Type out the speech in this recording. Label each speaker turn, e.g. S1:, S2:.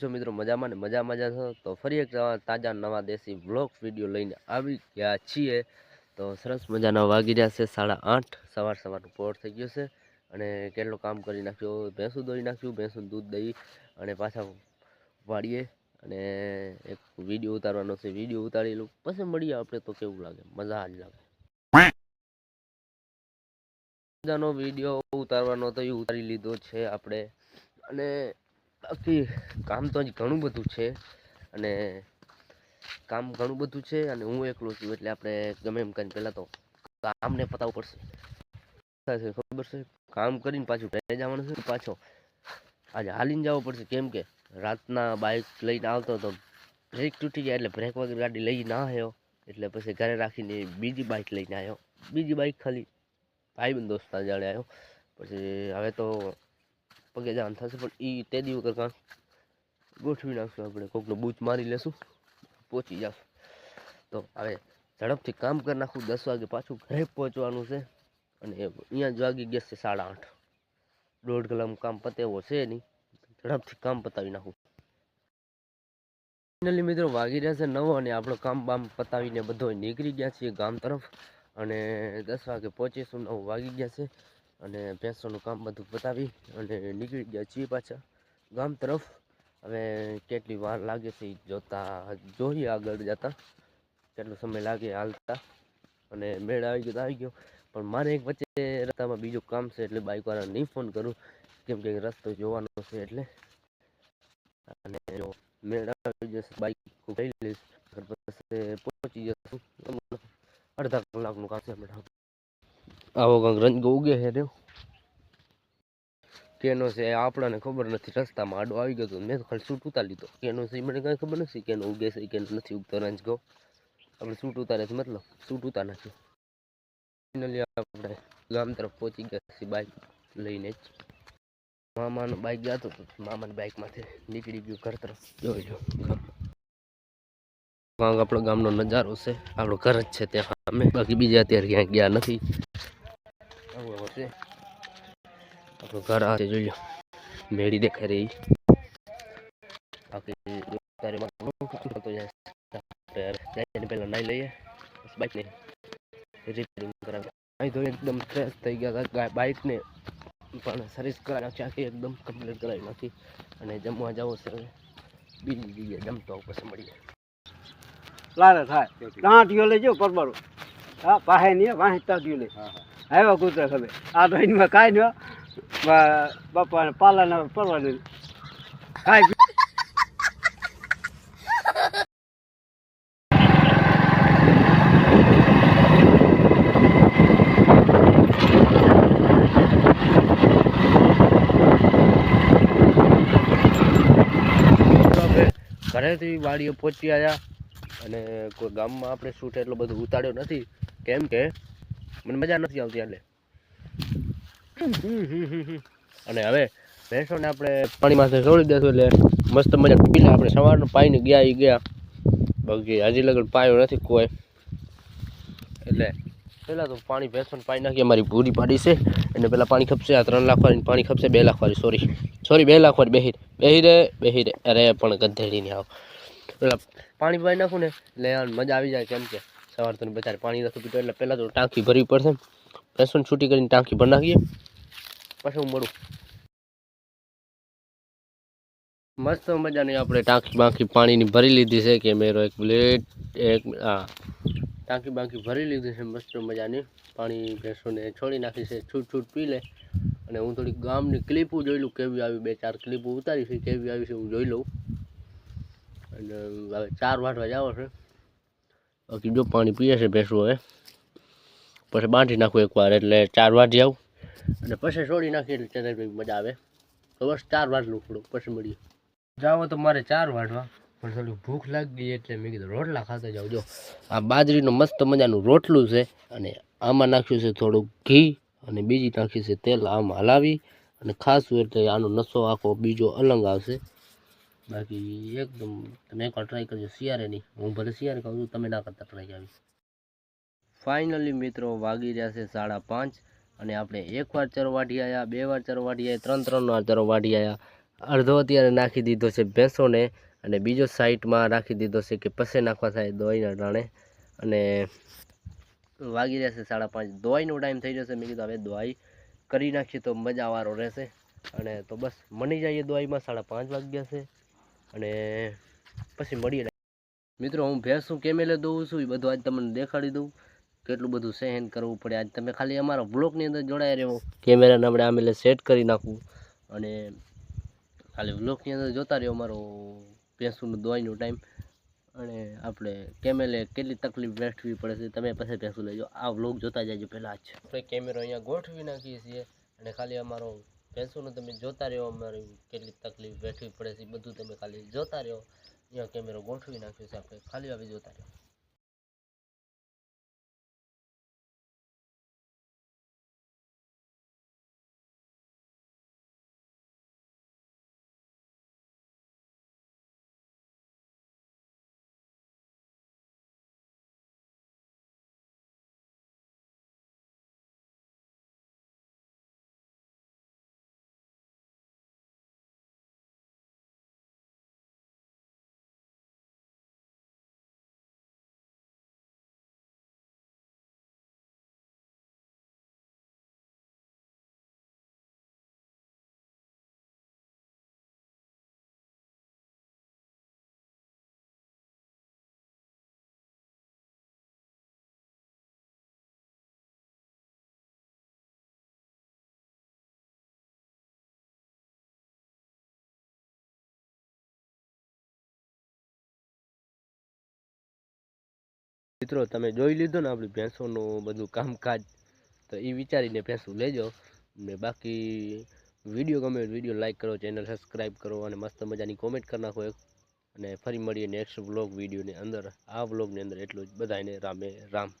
S1: છો મિત્રો મજામાં ને મજા મજા છો તો ફરી એક તાજા નવા દેશી વ્લોગ વીડિયો લઈને આવી ગયા છીએ. તો સરસ મજાના વાગી રહ્યા છે સાડા આઠ, સવાર સવારનું પોર થઈ ગયો છે અને કેટલું કામ કરી નાખ્યું? ભેંસું દોઈ નાખ્યું ભેંસું દૂધ દહીં અને પાછા વાળીએ અને એક વીડિયો ઉતારવાનો છે. વીડિયો ઉતારી લઉં, પછી મળીએ આપણે તો કેવું લાગે? મજા જ લાગે. મજાનો વીડિયો ઉતારવાનો તો એ ઉતારી લીધો છે આપણે. અને બાકી કામ તો હજી ઘણું બધું છે અને કામ ઘણું બધું છે અને હું એકલો છું એટલે આપણે ગમે એમ કરીને પહેલાં તો કામને પતાવવું પડશે. ખબર છે કામ કરીને પાછું ઘરે જવાનું છે પાછો. આજે હાલીને જવું પડશે, કેમ કે રાતના બાઇક લઈને આવતો તો બ્રેક તૂટી ગયા એટલે બ્રેક વગર ગાડી લઈ ના આવ્યો. એટલે પછી ઘરે રાખીને બીજી બાઇક લઈને આવ્યો. બીજી બાઇક ખાલી ભાઈબંધ દોસ્તા જાણે આવ્યો. પછી હવે તો પગે જવાનું થશે, પણ એ તે દી વગર કાંક ગોઠવી નાખશું આપણે. કોકનો બૂચ મારી લેશું, પહોંચી જશું. તો હવે ઝડપથી કામ કરી નાખું, દસ વાગે પાછું ઘરે પહોંચવાનું છે. અને અહીંયા જ વાગી ગયા છે સાડા આઠ. દોઢ કલાકનું કામ પતેવો છે નહીં. ઝડપથી કામ પતાવી નાખું. ફાઇનલી મિત્રો વાગી રહ્યા છે નવો અને આપણો કામ બામ પતાવીને બધો નીકળી ગયા છીએ ગામ તરફ. અને દસ વાગે પહોંચીશું, નવ વાગી ગયા છે. અને ભેંસોનું કામ બધું પતાવી અને નીકળી ગયા છીએ પાછા ગામ તરફ. હવે કેટલી વાર લાગે છે એ જોતા, જોઈએ આગળ જતા. કેટલો સમય લાગે હાલતા. અને મેળ આવી ગયો આવી ગયો. પણ મારે એક વચ્ચે રસ્તામાં બીજું કામ છે એટલે બાઇકવાળાને નહીં ફોન કરું. કેમ કે રસ્તો જોવાનો છે એટલે. અને મેળ આવી જશે બાઇક લઈ લઈશ પછી પહોંચી જશું અડધા કલાકનું કામ છે હમણાં આવો કંઈક રંગ ઉગે છે રહ્યો. કેનો છે આપણને ખબર નથી, રસ્તામાં આડો આવી ગયો તો મેં તો ખાલી સૂટ ઉતારી લીધો. કેનો છે મને કાંઈ ખબર નથી કેનો ઉગે છે કે નથી ઉગતો રંજગો આપણે સૂટ ઉતારે છે, મતલબ સૂટ ઉતાર નાખ્યો ફાઇનલી આપણે ગામ તરફ પહોંચી ગયા છીએ બાઇક લઈને જ. મામાનો બાઇક જતો હતો મામાની બાઇકમાંથી નીકળી ગયું ઘર તરફ. જોઈ ઘર આપણો ગામનો નજારો છે, આપણો ઘર જ છે ત્યાં. અમે બાકી બીજા અત્યારે ક્યાંય ગયા નથી. ઘર આ છે, જોઈ લો. મેળી દેખાઈ રહી. બાકી તારે પહેલાં નાઈ લઈએ, પછી બાઇકને રિપેરિંગ કરાવી. તો એકદમ ફ્રેશ થઈ ગયા હતા. બાઇકને પણ સર્વિસ કરાવી નાખી આખી એકદમ કમ્પ્લીટ કરાવી નાખી. અને જમવા જાવ છે બીજી જગ્યાએ જમતો પછી મળીએ.
S2: લારે થાય. ટાંટીઓ લેજો પરબરો. હા પાસે નહીં વાહી તાગ્યું લે. આવ્યા કૂતરા ખબર. આ એમાં કાંઈ ન બાપાને પાલાના પડવાનું કાંઈ
S1: ઘરેથી વાડીએ પહોંચી આવ્યા અને કોઈ ગામમાં આપણે શૂટ એટલો બધો ઉતાર્યો નથી. કેમ કે મને મજા નથી આવતી એટલે અને હવે ભેંસોને આપણે પાણી માથે છોડી દેશું એટલે મસ્ત મજા પી આપણે સવારનું પાઈને ગયા એ ગયા. બાકી હજી લગન પાયો નથી કોઈ. એટલે પહેલાં તો પાણી ભેંસોને પાઈ નાખી, અમારી પૂરી પાડી છે. એને પહેલાં પાણી ખપશે, આ ત્રણ લાખ વાળી પાણી ખપશે, બે લાખ વાળી સોરી સોરી બે લાખ વાળી બેહી બેહી રે બેહી રે અરે પણ ગધેડીને આવ. પેલા પાણી ભરી નાખું ને, એટલે મજા આવી જાય કેમ કે સવાર તો બચારે પાણી નથી પીતો, એટલે પહેલાં તો ટાંકી ભરવી પડશે. ભેંસોને છૂટી કરીને ટાંકી ભરી નાખીએ. પછી હું મળું. મસ્ત મજાની આપણે ટાંકી બાંકી પાણીની ભરી લીધી છે કે મેરો એક પ્લેટ, એક હા. ટાંકી બાંકી ભરી લીધી છે મસ્ત મજાની. પાણી ભેંસોને છોડી નાખી છે, છૂટ છૂટ પી લે. અને હું થોડી ગામની ક્લિપો જોઈ લઉં, કેવી આવી બે ચાર ક્લિપો ઉતારી છે, કેવી આવી છે હું જોઈ લઉં. અને હવે ચાર વાટવા જાવ છે. બાકી જો પાણી પીએ છે ભેંસું હવે. પછી બાંધી નાખું એકવાર, એટલે ચાર વાટી આવું. અને પછી છોડી નાખીએ એટલે ત્યારે કંઈક મજા આવે. તો બસ ચાર વાટલું થોડું, પછી મળીએ. જાઓ તો મારે ચાર વાટવા, પણ થોડી ભૂખ લાગી એટલે મેં કીધું રોટલા ખાતા જાવ જો, આ બાજરીનું મસ્ત મજાનું રોટલું છે અને આમાં નાખ્યું છે થોડુંક ઘી અને બીજી નાખી છે તેલ. આમાં હલાવી અને ખાસું એટલે આનો નસો આખો બીજો અલંગ આવશે. બાકી એકદમ તમે એકવાર ટ્રાય કરજો શિયારે હું ભલે શિયારે કહું છું, તમે ના કરતા ટ્રાય આવી. ફાઇનલી મિત્રો વાગી રહ્યા છે સાડા પાંચ અને આપણે એક વાર ચરો વાટી આવ્યા બે વાર ચરો આવ્યા ત્રણ ત્રણ વાર ચરો વાટી આવ્યા અડધો અત્યારે નાખી દીધો છે ભેંસોને અને બીજો સાઈડમાં રાખી દીધો છે કે પછી નાખવા થાય દવાઈના ટાણે. અને વાગી રહ્યા છે સાડા પાંચ. દવાઈનો ટાઈમ થઈ જશે. મેં કીધું હવે દવાઈ કરી નાખીએ તો મજાવાળો રહેશે. અને તો બસ, મની જઈએ દવાઈમાં સાડા પાંચ વાગ્યા છે. અને પછી મળીએ મિત્રો, હું ભેંસું કેમેલે દઉં છું એ બધું આજ તમને દેખાડી દઉં. કેટલું બધું સહન કરવું પડે. આજ તમે ખાલી અમારા વ્લોગની અંદર જોડાઈ રહ્યો કેમેરાને આપણે આમેલે સેટ કરી નાખવું અને ખાલી વ્લોગની અંદર જોતા રહ્યો અમારો ભેંસુનું દવાઈનો ટાઈમ. અને આપણે કેમેલે કેટલી તકલીફ વેઠવી પડે છે, તમે પછી ભેંસું લેજો. આ વ્લોગ જોતા જજો પહેલાં જ આપણે કેમેરો અહીંયા ગોઠવી નાખીએ છીએ. અને ખાલી અમારો ભેંસુનું તમે જોતા રહ્યો અમારી કેટલી તકલીફ વેઠવી પડે છે બધું તમે ખાલી જોતા રહ્યો અહીંયા કેમેરો ગોઠવી નાખ્યો છે, આપણે ખાલી આવી જોતા રહ્યો મિત્રો, તમે જોઈ લીધું ને આપણી ભેંસોનું બધું કામકાજ, તો એ વિચારીને ભેંસું લેજો. ને બાકી વીડિયો ગમે વીડિયો લાઇક કરો, ચેનલ સબસ્ક્રાઈબ કરો અને મસ્ત મજાની કોમેન્ટ કરી નાખો અને ફરી મળીએ નેક્સ્ટ વ્લોગ વિડીયોની અંદર. આ વ્લોગની અંદર એટલું જ. બધાને રામે રામ.